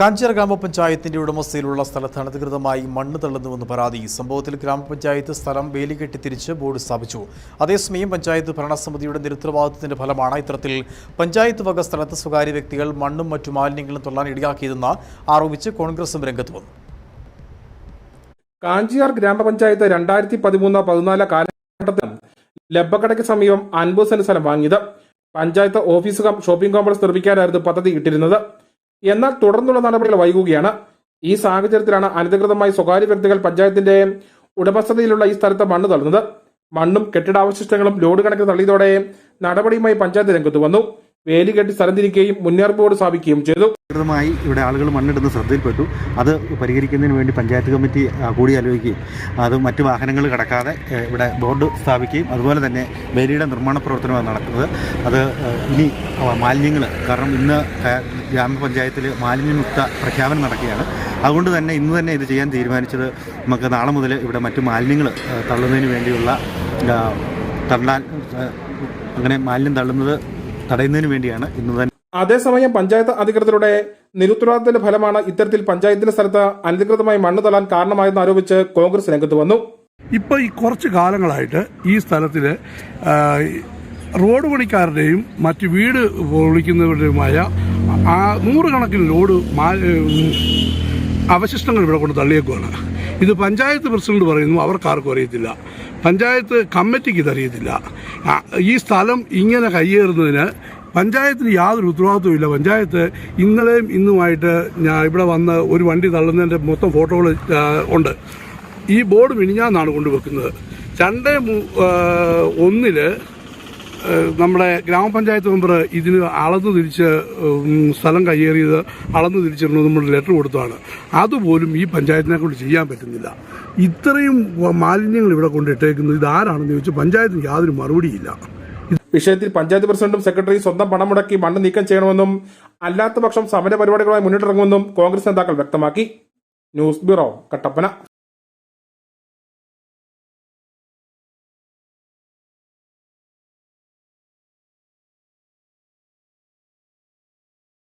കാഞ്ചിയാർ ഗ്രാമപഞ്ചായത്തിന്റെ ഉടമസ്ഥയിലുള്ള സ്ഥലത്ത് അനധികൃതമായി മണ്ണ് തള്ളുന്നുവെന്ന് പരാതി. സംഭവത്തിൽ ഗ്രാമപഞ്ചായത്ത് സ്ഥലം വേലികെട്ടി തിരിച്ച് ബോർഡ് സ്ഥാപിച്ചു. അതേസമയം പഞ്ചായത്ത് ഭരണസമിതിയുടെ നിരുത്തരവാദിത്തത്തിന്റെ ഫലമാണ് ഇത്തരത്തിൽ പഞ്ചായത്ത് വക സ്ഥലത്ത് സ്വകാര്യ വ്യക്തികൾ മണ്ണും മറ്റു മാലിന്യങ്ങളും തള്ളാൻ ഇടയാക്കിയതെന്ന് ആരോപിച്ച് കോൺഗ്രസും രംഗത്ത് വന്നു. കാഞ്ചിയാർ ഗ്രാമപഞ്ചായത്ത് രണ്ടായിരത്തി പതിമൂന്ന് പതിനാല് കാലഘട്ടത്തിൽ ലബ്ബക്കടയ്ക്ക് സമീപം അൻപത് സെന്റ് സ്ഥലം വാങ്ങിയത്. പഞ്ചായത്ത് ഓഫീസ് ഷോപ്പിംഗ് കോംപ്ലക്സ് നിർമ്മിക്കാനായിരുന്നു പദ്ധതി ഇട്ടിരുന്നത്. എന്നാൽ തുടർന്നുള്ള നടപടികൾ വൈകുകയാണ്. ഈ സാഹചര്യത്തിലാണ് അനധികൃതമായി സ്വകാര്യ വ്യക്തികൾ പഞ്ചായത്തിന്റെ ഉടമസ്ഥതയിലുള്ള ഈ സ്ഥലത്ത് മണ്ണ് തള്ളുന്നത്. മണ്ണും കെട്ടിടാവശിഷ്ടങ്ങളും ലോഡ് കണക്കിന് തള്ളിയതോടെ നടപടിയുമായി പഞ്ചായത്ത് രംഗത്ത് വന്നു. വേലി കെട്ടി സ്ഥലം തിരിക്കുകയും മുന്നറിയിപ്പ് ബോർഡ് സ്ഥാപിക്കുകയും ചെയ്തു. ായി ഇവിടെ ആളുകൾ മണ്ണിടുന്ന ശ്രദ്ധയിൽപ്പെട്ടു. അത് പരിഹരിക്കുന്നതിന് വേണ്ടി പഞ്ചായത്ത് കമ്മിറ്റി കൂടി കൂടിയാലോചിക്കുകയും അത് മറ്റു വാഹനങ്ങൾ കടക്കാതെ ഇവിടെ ബോർഡ് സ്ഥാപിക്കുകയും അതുപോലെ തന്നെ വേലിയുടെ നിർമ്മാണ പ്രവർത്തനമാണ് നടക്കുന്നത്. അത് ഇനി മാലിന്യങ്ങൾ കാരണം ഇന്ന് ഗ്രാമപഞ്ചായത്തിൽ മാലിന്യമുക്ത പ്രഖ്യാപനം നടക്കുകയാണ്. അതുകൊണ്ട് തന്നെ ഇന്ന് തന്നെ ഇത് ചെയ്യാൻ തീരുമാനിച്ചത് നമുക്ക് നാളെ മുതൽ ഇവിടെ മറ്റു മാലിന്യങ്ങൾ തള്ളുന്നതിന് വേണ്ടിയുള്ള തള്ളാൻ അങ്ങനെ മാലിന്യം തള്ളുന്നത് തടയുന്നതിന് വേണ്ടിയാണ് ഇന്ന് തന്നെ അതേസമയം പഞ്ചായത്ത് അധികൃതരുടെ നിരുത്തരവാദിത്തത്തിന്റെ ഫലമാണ് ഇത്തരത്തിൽ പഞ്ചായത്തിന്റെ സ്ഥലത്ത് അനധികൃതമായി മണ്ണ് തള്ളാൻ കാരണമായെന്ന് ആരോപിച്ച് കോൺഗ്രസ് രംഗത്ത് വന്നു. ഇപ്പോൾ ഈ കുറച്ച് കാലങ്ങളായിട്ട് ഈ സ്ഥലത്തിൽ റോഡ് പണിക്കാരുടെയും മറ്റ് വീട് പൊളിക്കുന്നവരുടെയുമായ ആ നൂറുകണക്കിന് ലോഡ് അവശിഷ്ടങ്ങൾ ഇവിടെ കൊണ്ട് തള്ളിയേക്കുവാണ്. ഇത് പഞ്ചായത്ത് പ്രസിഡന്റ് പറയുന്നു അവർക്കാർക്കും അറിയത്തില്ല. പഞ്ചായത്ത് കമ്മിറ്റിക്ക് ഇതറിയത്തില്ല ഈ സ്ഥലം ഇങ്ങനെ കയ്യേറുന്നതിന് പഞ്ചായത്തിന് യാതൊരു ഉത്തരവാദിത്വവും ഇല്ല. പഞ്ചായത്ത് ഇന്നലെയും ഇന്നുമായിട്ട് ഞാൻ ഇവിടെ വന്ന് ഒരു വണ്ടി തള്ളുന്നതിന്റെ മൊത്തം ഫോട്ടോകൾ ഉണ്ട്. ഈ ബോർഡ് മിനിഞ്ഞാന്നാണ് കൊണ്ടുവെക്കുന്നത്. രണ്ട് ഒന്നിൽ നമ്മുടെ ഗ്രാമപഞ്ചായത്ത് മെമ്പർ ഇതിന് അളന്ന് തിരിച്ച് സ്ഥലം കയ്യേറിയത് അളന്ന് തിരിച്ചിരുന്നത് നമ്മൾ ലെറ്റർ കൊടുത്തതാണ്. അതുപോലും ഈ പഞ്ചായത്തിനെ കൊണ്ട് ചെയ്യാൻ പറ്റുന്നില്ല. ഇത്രയും മാലിന്യങ്ങൾ ഇവിടെ കൊണ്ടിട്ടേക്കുന്നത് ഇതാരാണെന്ന് ചോദിച്ചാൽ പഞ്ചായത്തിന് യാതൊരു മറുപടിയില്ല. വിഷയത്തിൽ പഞ്ചായത്ത് പ്രസിഡന്റും സെക്രട്ടറി സ്വന്തം പണം മുടക്കി മണ്ണ് നീക്കം ചെയ്യണമെന്നും അല്ലാത്തപക്ഷം സമര പരിപാടികളുമായി മുന്നിട്ടിറങ്ങുമെന്നും കോൺഗ്രസ് നേതാക്കൾ വ്യക്തമാക്കി. News bureau Kattappana.